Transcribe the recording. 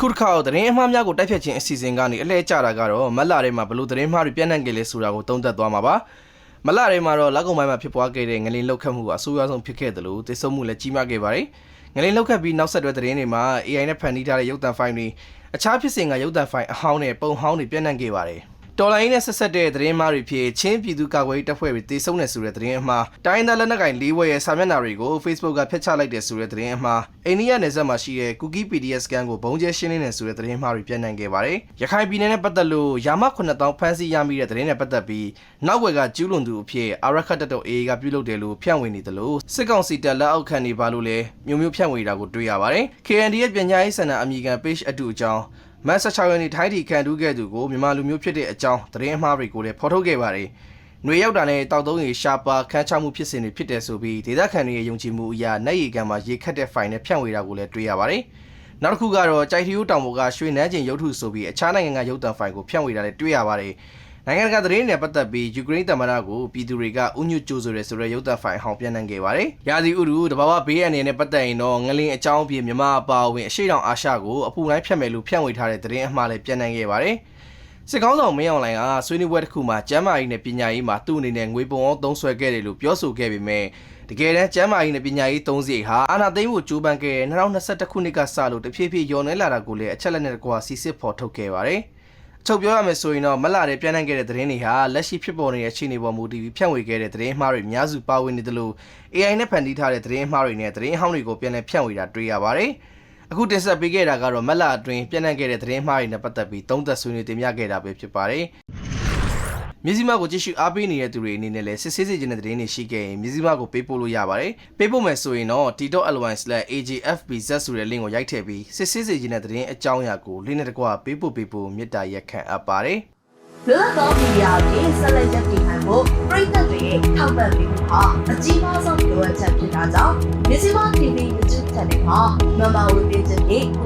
ခုတစ်ခါတော့သတင်းအမှားများကိုတိုက်ဖြတ်ခြင်းအစီအစဉ်ကနေအလဲကျတာကတော့မက်လာထဲမှာဘလို့သတင်းမှားတွေပြန့်နှံ့ခဲ့လဲဆိုတာကိုသုံးသပ်သွားမှာပါမက်လာထဲမှာတော့လက်ကုံပိုင်းမှာဖြစ်ပွားခဲ့တဲ့ငလင်လောက်ခတ်မှုကအဆိုးရွားဆုံးဖြစ်ခဲ့တယ်လို့သိဆုံးမှုလည်းကြီးမားခဲ့ပါတယ်ငလင်လောက်ခတ်ပြီးနောက်ဆက်တွဲသတင်းတွေမှာ AI နဲ့ဖန်တီးထားတဲ့ရုပ်သံဖိုင်တွေအခြားဖြစ်စဉ်ကရုပ်သံဖိုင်အဟောင်းနဲ့ပုံဟောင်းတွေပြန့်နှံ့ခဲ့ပါတယ် တော်လိုင်းနဲ့ဆက်ဆက်တဲ့သတင်းမှားတွေဖြစ်ချင်းပြည်သူ့ကာကွယ်ရေးတပ်ဖွဲ့တွေတေဆုံးနေဆိုတဲ့သတင်းအမှားတိုင်းဒေသလက်နက်ကိုင်၄ဘွဲ့ရဲ့စာမျက်နှာတွေကို Facebook ကဖျက်ချလိုက်တယ်ဆိုတဲ့သတင်းအမှားအိန္ဒိယနယ်စပ်မှာရှိတဲ့ Cookie PDF scan ကိုဘုံကျဲရှင်းလင်းနေဆိုတဲ့သတင်းမှားတွေပြန့်နှံ့ခဲ့ပါတယ်။ရခိုင်ပြည်နယ်နဲ့ပတ်သက်လို့ယာမ9000ဖမ်းဆီးရမိတဲ့သတင်းနဲ့ပတ်သက်ပြီးနောက်ွယ်ကကျူးလွန်သူအဖြစ်အာရခတ်တပ်တော် AA ကပြုလုပ်တယ်လို့ဖြန့်ဝေနေတယ်လို့စစ်ကောင်စီတပ်လက်အောက်ခံနေပါလို့လည်းမျိုးမျိုးဖြန့်ဝေတာကိုတွေ့ရပါတယ်။ KND ရဲ့ပြန်ကြားရေးစံနာအမိခံ page အတူအကြောင်း မတ်16ရက်နေ့ထိုင်းတီခံတူးခဲ့သူကိုမြန်မာလူမျိုးဖြစ်တဲ့အကြောင်းသတင်းအမှားတွေကိုလည်းဖော်ထုတ်ခဲ့ပါတယ်။ຫນွေရောက်တာနဲ့တောက်သုံးရေရှာပါခန်းချမှုဖြစ်စဉ်တွေဖြစ်တယ်ဆိုပြီးဒေသခံတွေရဲ့ယုံကြည်မှုအရနိုင်ရီကန်မှာရေခတ်တဲ့ဖိုင်နဲ့ဖြန့်ဝေတာကိုလည်းတွေ့ရပါတယ်။နောက်တစ်ခုကတော့ကြိုက်ထီယိုးတောင်ပေါ်ကရွှေနန်းကျင်ရုပ်ထုဆိုပြီးအခြားနိုင်ငံကရုပ်သံဖိုင်ကိုဖြန့်ဝေတာလည်းတွေ့ရပါတယ်။ နိုင်ငံတကာသတင်းတွေနဲ့ပတ်သက်ပြီးယူကရိန်းသမ္မတကိုပြည်သူတွေကဥညွတ်ကြိုးဆိုရဲဆိုတဲ့ရုပ်သံဖိုင်အဟောင်းပြန်နှံခဲ့ပါတယ်။ရာသီဥတုတဘာဝဘေးအန္တရာယ်နဲ့ပတ်သက်ရင်တော့ငလင်အကြောင်းအပြင်မြန်မာအပါအဝင်အရှိတောင်အာရှကိုအပူတိုင်းဖြတ်မယ်လို့ဖြန့်ဝေထားတဲ့သတင်းအမှားလည်းပြန်နှံခဲ့ပါတယ်။စစ်ကောင်းဆောင်မင်းအောင်လှိုင်ကဆွေးနွေးပွဲတစ်ခုမှာကျမ်းမာရေးနဲ့ပညာရေးမှာသူ့အနေနဲ့ငွေပုံအောင်သုံးစွဲခဲ့တယ်လို့ပြောဆိုခဲ့ပေမဲ့တကယ်တမ်းကျမ်းမာရေးနဲ့ပညာရေးသုံးစီဟာအာဏာသိမ်းမှုကြိုးပမ်းခဲ့တဲ့2021ခုနှစ်ကစလို့တဖြည်းဖြည်းယောနေလာတာကိုလည်းအချက်လက်နဲ့တကွာစီစစ်ဖော်ထုတ်ခဲ့ပါတယ်။အ ချုပ်ပြောရမယ်ဆိုရင်တော့မလာတဲ့ပြန်နိုင်ခဲ့တဲ့သတင်းတွေဟာလက်ရှိဖြစ်ပေါ်နေတဲ့အခြေအနေပေါ်မူတည်ပြီးဖြန့်ဝေခဲ့တဲ့သတင်းအမှားတွေအများစုပါဝင်နေတယ်လို့ AI နဲ့ဖန်တီးထားတဲ့သတင်းအမှားတွေနဲ့သတင်းအဟောင်းတွေကိုပြန်လည်ဖြန့်ဝေတာတွေ့ရပါတယ်။အခုတင်ဆက်ပေးခဲ့တာကတော့မက်လာအတွင်းပြန်နိုင်ခဲ့တဲ့သတင်းအမှားတွေနဲ့ပတ်သက်ပြီးသုံးသပ်ဆွေးနွေးတင်ပြခဲ့တာပဲဖြစ်ပါတယ်။ မြစည်းမကိုကြည့်ရှုအားပေးနေတဲ့သူတွေအနေနဲ့လည်းစစ်ဆေးစေခြင်းတဲ့သတင်းတွေရှိခဲ့ရင်မြစည်းမကိုပေးပို့လို့ရပါတယ်။ပေးပို့မယ်ဆိုရင်တော့ t.ly/agfbz ဆိုတဲ့ link ကိုရိုက်ထည့်ပြီးစစ်ဆေးစေခြင်းတဲ့သတင်းအကြောင်းအရာကို link နဲ့တကွပေးပို့ပေးဖို့မေတ္တာရက်ခံအပ်ပါတယ်။လွတ်လပ်သောမီဒီယာကိုဆက်လက်ရပ်တည်နိုင်ဖို့ပြည်သက်တွေရဲ့ထောက်ပံ့ပေးမှုဟာအကြီးမားဆုံးလိုအပ်ချက်ဖြစ်တာကြောင့်မြစီမ TV YouTube Channel မှာမမဝေပေးခြင်းဖြင့်ကူညီနို